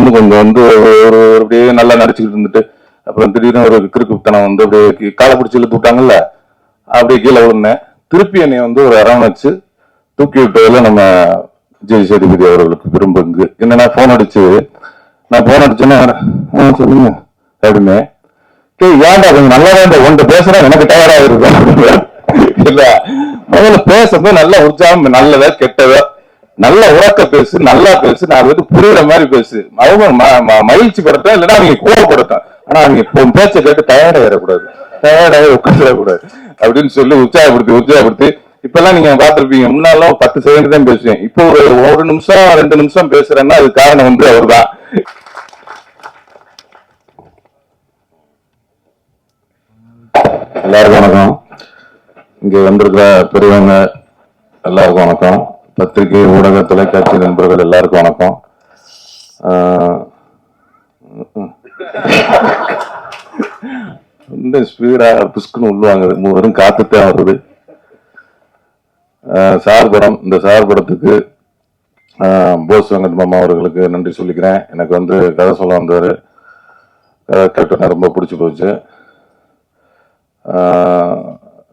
வந்து கொஞ்சம் வந்து ஒரு ஒரு அப்படியே நல்லா நடிச்சுக்கிட்டு இருந்துட்டு அப்புறம் திடீர்னு ஒரு கிறுக்குத்தனம் வந்து அப்படியே காலை பிடிச்சி இழுத்து விட்டாங்கல்ல அப்படியே கீழே விழுந்தேன். திருப்பி என்னை வந்து ஒரு அரவணைச்சு தூக்கி விட்டதுல நம்ம விஜய் சேதுபதி அவர்களுக்கு விரும்புங்க. என்னன்னா ஃபோன் அடிச்சு நான் ஃபோன் அடிச்சேன்னா சொல்லுங்க. அப்படின்னு. டேய் ஏன்டா கொஞ்சம் நல்லா தான் உன்கிட்ட பேசுறேன் எனக்கு டயர்டாக இருக்கும் இல்ல முதல்ல பேசுறது நல்ல உற்சாகம் நல்லதா கெட்டதா நல்ல உறக்க பேசு நல்லா பேசு நான் வந்து புரியுற மாதிரி பேசு. அவங்க ம- ம- மகிழ்ச்சி படுத்தா இல்லைன்னா அவங்க கோவப்படுத்தேன் ஆனா அவங்க இப்போ பேச்சை கேட்டு டயர்டாயிடக்கூடாது டயர்டாகி உட்காந்துடக்கூடாது அப்படின்னு சொல்லி உற்சாகப்படுத்தி உற்சாகப்படுத்தி இப்பெல்லாம் நீங்க பார்த்திருப்பீங்க முன்னாலும் பத்து செகண்ட் தான் பேசுவேன். இப்போ ஒரு ஒரு நிமிஷம் ரெண்டு நிமிஷம் பேசுறேன்னா அது காரணம் வந்து அவர் தான் எல்லாருக்கும் வணக்கம். இங்க வந்திருக்கிற பெரியவங்க எல்லாருக்கும் வணக்கம். பத்திரிகை ஊடக தொலைக்காட்சி நண்பர்கள் எல்லாருக்கும் வணக்கம். இந்த ஸ்பீடா புஷ்குன்னு உள்ளுவாங்க. மூ- வெறும் காத்துத்தான் வருது சார் படம் இந்த சார் படத்துக்கு போஸ் வெங்கட் மாமா அவர்களுக்கு நன்றி சொல்லிக்கிறேன். எனக்கு வந்து கதை சொல்ல வந்தாரு கதை கேட்டோன்னா ரொம்ப பிடிச்சி போச்சு.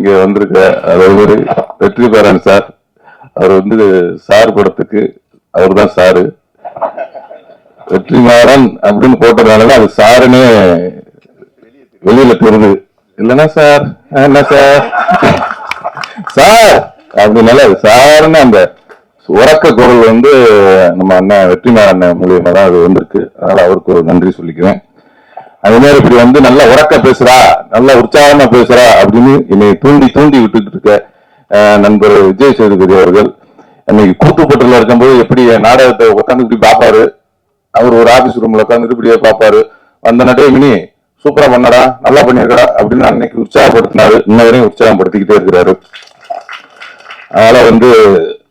இங்க வந்திருக்க அதாவது வெற்றி பேரன் சார். அவர் வந்து சார் படத்துக்கு அவர் தான் சாரு. வெற்றிமாறன் அப்படின்னு போட்டதுனால அது சாருன்னு வெளியில தெரியுது. இல்லைன்னா சார் என்ன சார்? சார்! அப்படின்னால அது சாருன்னு அந்த உறக்க குரல் வந்து நம்ம அண்ணன் வெற்றிமாறன் மூலியமா தான் அது வந்திருக்கு. அதனால அவருக்கு ஒரு நன்றி சொல்லிக்கிறேன். அதே மாதிரி இப்படி வந்து நல்லா உறக்க பேசுறா நல்லா உற்சாகமா பேசுறா அப்படின்னு என்னை தூண்டி தூண்டி விட்டுட்டு இருக்க நண்பர் விஜய் சேதுபதி அவர்கள் அன்னைக்கு கூத்துப்பட்டுல இருக்கும்போது எப்படி நாடகத்தை உட்காந்து இப்படி பார்ப்பாரு? அவர் ஒரு ஆபீஸ் ரூம்ல உட்காந்துட்டு இப்படியே பார்ப்பாரு. வந்த நட்டே மினி சூப்பரா பண்ணடா நல்லா பண்ணிருக்கடா அப்படின்னு அன்னைக்கு உற்சாகப்படுத்தினாரு. இன்ன வரையும் உற்சாகப்படுத்திக்கிட்டே இருக்கிறாரு. அதனால வந்து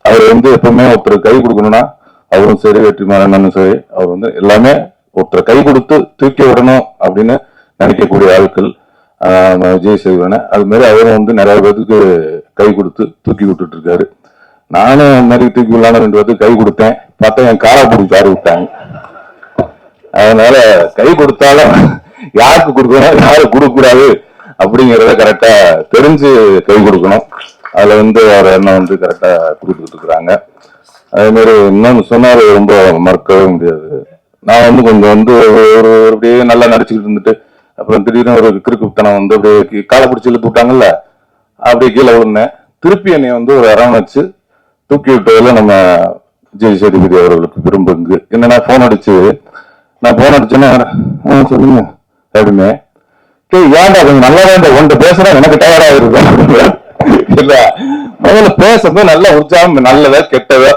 அவர் வந்து எப்பவுமே ஒருத்தர் கை கொடுக்கணும்னா அவரும் சரி வெற்றிமாறனும் சரி அவர் வந்து எல்லாமே ஒருத்தரை கை கொடுத்து தூக்கி விடணும் அப்படின்னு நினைக்கக்கூடிய ஆட்கள் விஜய் சேவனை அது மாதிரி அவரும் வந்து நிறைய பேருக்கு கை கொடுத்து தூக்கி விட்டுட்டு இருக்காரு. நானும் அந்த மாதிரி தூக்கி விடலான ரெண்டு பேருக்கு கை கொடுத்தேன். பார்த்தா என் காலை பிடிச்சி ஆறு விட்டாங்க. அதனால கை கொடுத்தாலும் யாருக்கு கொடுக்கணும் யாரு கொடுக்கக்கூடாது அப்படிங்கிறத கரெக்டா தெரிஞ்சு கை கொடுக்கணும். அதுல வந்து அவர் எண்ணம் வந்து கரெக்டா கொடுத்துட்டு இருக்கிறாங்க. அதே மாதிரி இன்னொன்னு சொன்னாலும் ரொம்ப மறக்கவே முடியாது. நான் வந்து கொஞ்சம் வந்து ஒரு- ஒரு அப்படியே நல்லா நடிச்சுக்கிட்டு இருந்துட்டு அப்புறம் திடீர்னு ஒரு கிறுக்குத்தனம் வந்து அப்படியே காலை பிடிச்சி இழுத்து விட்டாங்கல்ல அப்படியே கீழே விழுந்தேன். திருப்பி என்னை வந்து ஒரு அரவணைச்சு தூக்கி விட்டதில் நம்ம விஜய் சேதுபதி அவர்களுக்கு விரும்புங்க என்னன்னா ஃபோன் அடிச்சு நான் ஃபோன் அடிச்சேன்னா சொல்லுங்க அப்படின்னு டேய் ஏன்டா கொஞ்சம் நல்லா தான் உன்கிட்ட பேசுறேன் எனக்கு டயர்டாக இருக்கு இல்ல முதல்ல பேசுறது நல்ல உற்சாகம் நல்லதா கெட்டதா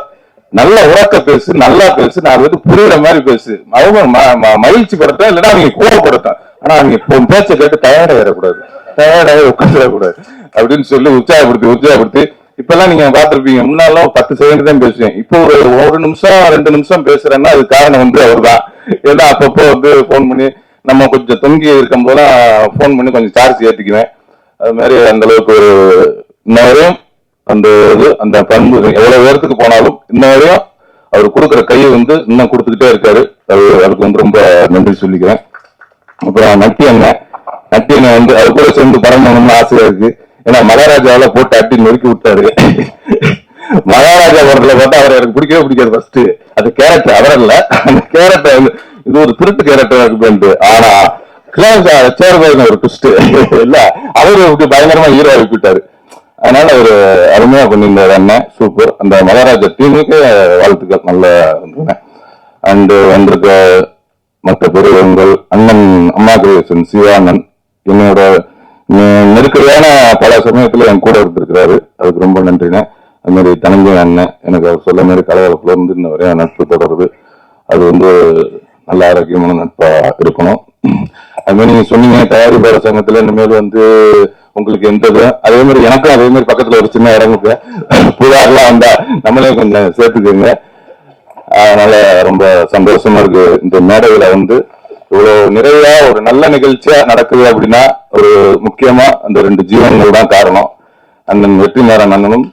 நல்ல உறக்க பேசு நல்லா பேசு நான் வந்து புரியுற மாதிரி பேசு. அவங்க ம- ம- மகிழ்ச்சி படுத்தேன் இல்லைன்னா அவங்க கோவப்படுத்தான் ஆனா அவங்க பேச்ச பேச்சை கேட்டு டயர்டாயிடக்கூடாது டயர்டாகி உட்காந்துடக்கூடாது அப்படின்னு சொல்லி உற்சாகப்படுத்தி உற்சாகப்படுத்தி இப்பெல்லாம் நீங்க பார்த்திருப்பீங்க முன்னாலும் பத்து செகண்ட் தான் பேசுவேன். இப்போ ஒரு ஒரு நிமிஷம் ரெண்டு நிமிஷம் பேசுறேன்னா அது காரணம் வந்து அவர் தான் ஏன்னா அப்பப்போ வந்து ஃபோன் பண்ணி நம்ம கொஞ்சம் தொங்கி இருக்கும் போதெல்லாம் ஃபோன் பண்ணி கொஞ்சம் சார்ஜ் ஏற்றிக்குவேன் அது மாதிரி அந்த அளவுக்கு ஒரு நேரம் அந்த இது அந்த பண்பு எவ்வளவு பேர்த்துக்கு போனாலும் இன்ன வரையும் அவர் கொடுக்குற கையை வந்து இன்னும் கொடுத்துக்கிட்டே இருக்காரு. அது அதுக்கு வந்து ரொம்ப நன்றி சொல்லிக்கிறேன். அப்புறம் நட்டி அண்ணன் நட்டி அண்ணன் வந்து அது கூட சேர்ந்து படம் பண்ணணும்னு ஆசையா இருக்கு. ஏன்னா மகாராஜாவில போட்டு அட்டி நொறுக்கி விட்டாரு. மகாராஜா படத்துல பார்த்தா அவர் எனக்கு பிடிக்கவே பிடிக்காது ஃபர்ஸ்ட் அது கேரக்டர் அவர் இல்ல அந்த கேரக்டர் வந்து இது ஒரு திருட்டு கேரக்டரா இருக்கு ஆனா சேர்பாருங்க ஒரு ட்விஸ்ட் இல்ல அவரு பயங்கரமா ஹீரோ ஆகிவிட்டாரு அதனால ஒரு அருமையா பண்ணியிருந்தாரு அண்ணன் சூப்பர் அந்த மகாராஜா டீமுக்கு வாழ்த்துக்கள். நல்ல அண்டு வந்திருக்க மற்ற பெரியவங்கள் அண்ணன் அம்மா கிரியேஷன் சிவானந்த் என்னோட நெ- நெருக்கடியான பல சமயத்துல என் கூட இருந்திருக்கிறாரு. அதுக்கு ரொம்ப நன்றிண்ணே. அது மாதிரி தனஞ்சய அண்ணன் எனக்கு அவர் சொல்ல மாதிரி கலகலப்புல இருந்து இன்ன வரையும் நட்பு தொடருது. அது வந்து நல்ல ஆரோக்கியமான நட்பா இருக்கணும். அது மாதிரி நீங்க சொன்னீங்க தயாரிப்பாளர் சங்கத்துல இனிமேல் வந்து உங்களுக்கு எந்த அதே மாதிரி எனக்கும் அதே மாதிரி பக்கத்துல ஒரு சின்ன இடம் இருக்கு. புகார்லாம் வந்தா நம்மளே கொஞ்சம் சேர்த்துக்குங்க. அதனால ரொம்ப சந்தோஷமா இருக்கு. இந்த மேடையில வந்து இவ்வளவு நிறையா ஒரு நல்ல நிகழ்ச்சியா நடக்குது அப்படின்னா ஒரு முக்கியமா அந்த ரெண்டு ஜீவன்கள் தான் காரணம். அண்ணன் வெற்றிமாறன் அண்ணனும்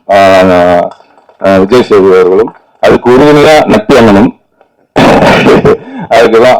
விஜய் சேவி அவர்களும். அதுக்கு உறுதுணையா நட்டி அண்ணனும். அதுக்கெல்லாம்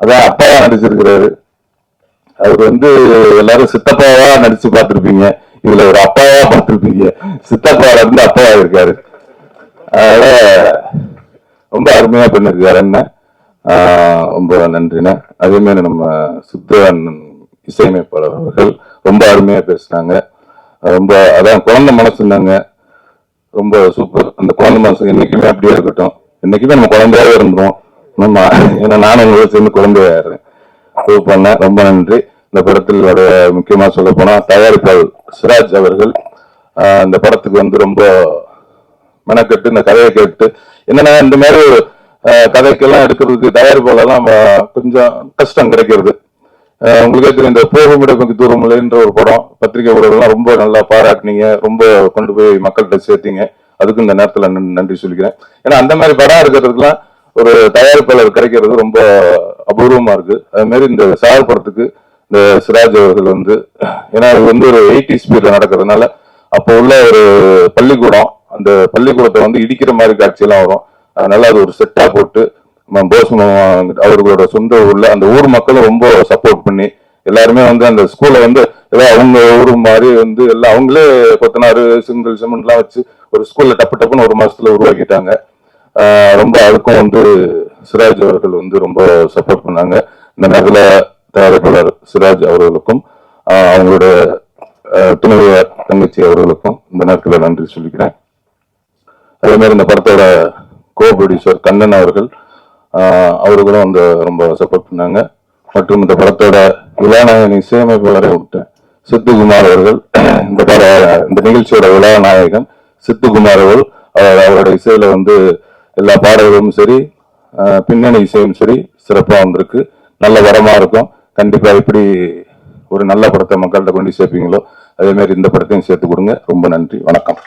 அதான் அப்பாவா நடிச்சிருக்கிறாரு. அவர் வந்து எல்லாரும் சித்தப்பாவா நடிச்சு பார்த்துருப்பீங்க. இதுல ஒரு அப்பாவா பார்த்துருப்பீங்க. சித்தப்பாவில இருந்து அப்பாவா இருக்காரு அதனால ரொம்ப அருமையா பண்ணிருக்காரு என்ன ரொம்ப நன்றிண்ணே. அதே மாதிரி நம்ம சுத்தவன் இசையமைப்பாளர் அவர்கள் ரொம்ப அருமையா பேசுனாங்க. ரொம்ப அதான் குழந்தை மனசுனாங்க ரொம்ப சூப்பர். அந்த குழந்தை மனசு என்னைக்குமே அப்படியே இருக்கட்டும். என்னைக்குமே நம்ம குழந்தையாவே இருந்தோம் நம்ம ஏன்னா நானும் உங்களோட சேர்ந்து குழந்தையாடுறேன் பண்ண ரொம்ப நன்றி. இந்த படத்தில் முக்கியமாக முக்கியமா சொல்ல போனா தயாரிப்பாளர் சிராஜ் அவர்கள் ஆஹ் இந்த படத்துக்கு வந்து ரொம்ப மெனக்கெட்டு இந்த கதையை கேட்டு என்னன்னா இந்த மாதிரி கதைக்கெல்லாம் எடுக்கிறதுக்கு தயாரிப்பாளர்லாம் கொஞ்சம் கஷ்டம் கிடைக்கிறது. உங்களுக்கே தெரியும் இந்த போகும் தூரமில்லைன்ற ஒரு படம் பத்திரிகை ஊடகம்லாம் ரொம்ப நல்லா பாராட்டினீங்க ரொம்ப கொண்டு போய் மக்கள்கிட்ட சேர்த்தீங்க. அதுக்கு இந்த நேரத்துல நன்- நன்றி சொல்லிக்கிறேன். ஏன்னா அந்த மாதிரி படம் இருக்கிறதுக்குலாம் ஒரு தயாரிப்பாளர் கிடைக்கிறது ரொம்ப அபூர்வமா இருக்கு. அது மாதிரி இந்த சார் படத்துக்கு இந்த சிராஜ் அவர்கள் வந்து ஏன்னா அது வந்து ஒரு எயிட்டி ஸ்பீட்ல நடக்கிறதுனால அப்போ உள்ள ஒரு பள்ளிக்கூடம் அந்த பள்ளிக்கூடத்தை வந்து இடிக்கிற மாதிரி காட்சியெல்லாம் வரும். அதனால அது ஒரு செட்டா போட்டு போஸ் அவர்களோட சொந்த ஊர்ல அந்த ஊர் மக்களும் ரொம்ப சப்போர்ட் பண்ணி எல்லாருமே வந்து அந்த ஸ்கூலை வந்து ஏதோ அவங்க ஊர் மாதிரி வந்து எல்லாம் அவங்களே கொத்தனாறு சிங்கிள் சிமெண்ட்லாம் வச்சு ஒரு ஸ்கூல்ல டப்பு டப்புன்னு ஒரு மாசத்துல உருவாக்கிட்டாங்க. ரொம்ப அதுக்கும் வந்து சிராஜ் அவர்கள் வந்து ரொம்ப சப்போர்ட் பண்ணாங்க. இந்த நேரத்துல தயாரிப்பாளர் சிராஜ் அவர்களுக்கும் ஆஹ் அவங்களோட ஆஹ் துணைவியார் தங்கச்சி அவர்களுக்கும் இந்த நேரத்தில் நன்றி சொல்லிக்கிறேன். அதே மாதிரி இந்த படத்தோட கோ ப்ரொடியூசர் கண்ணன் அவர்கள் ஆஹ் அவர்களும் வந்து ரொம்ப சப்போர்ட் பண்ணாங்க. மற்றும் இந்த படத்தோட விழாநாயகன் இசையமைப்பாளரை விட்டேன் சித்துக்குமார் அவர்கள் இந்த பட இந்த நிகழ்ச்சியோட விழாநாயகன் சித்துக்குமார் அவர்கள் அவர் அவரோட இசையில வந்து எல்லா பாடல்களும் சரி பின்னணி இசையும் சரி சிறப்பாக வந்திருக்கு. நல்ல வரமாக இருக்கும். கண்டிப்பாக இப்படி ஒரு நல்ல படத்தை மக்கள்கிட்ட கொண்டு சேர்ப்பீங்களோ அதே மாதிரி இந்த படத்தையும் சேர்த்து கொடுங்க. ரொம்ப நன்றி. வணக்கம்.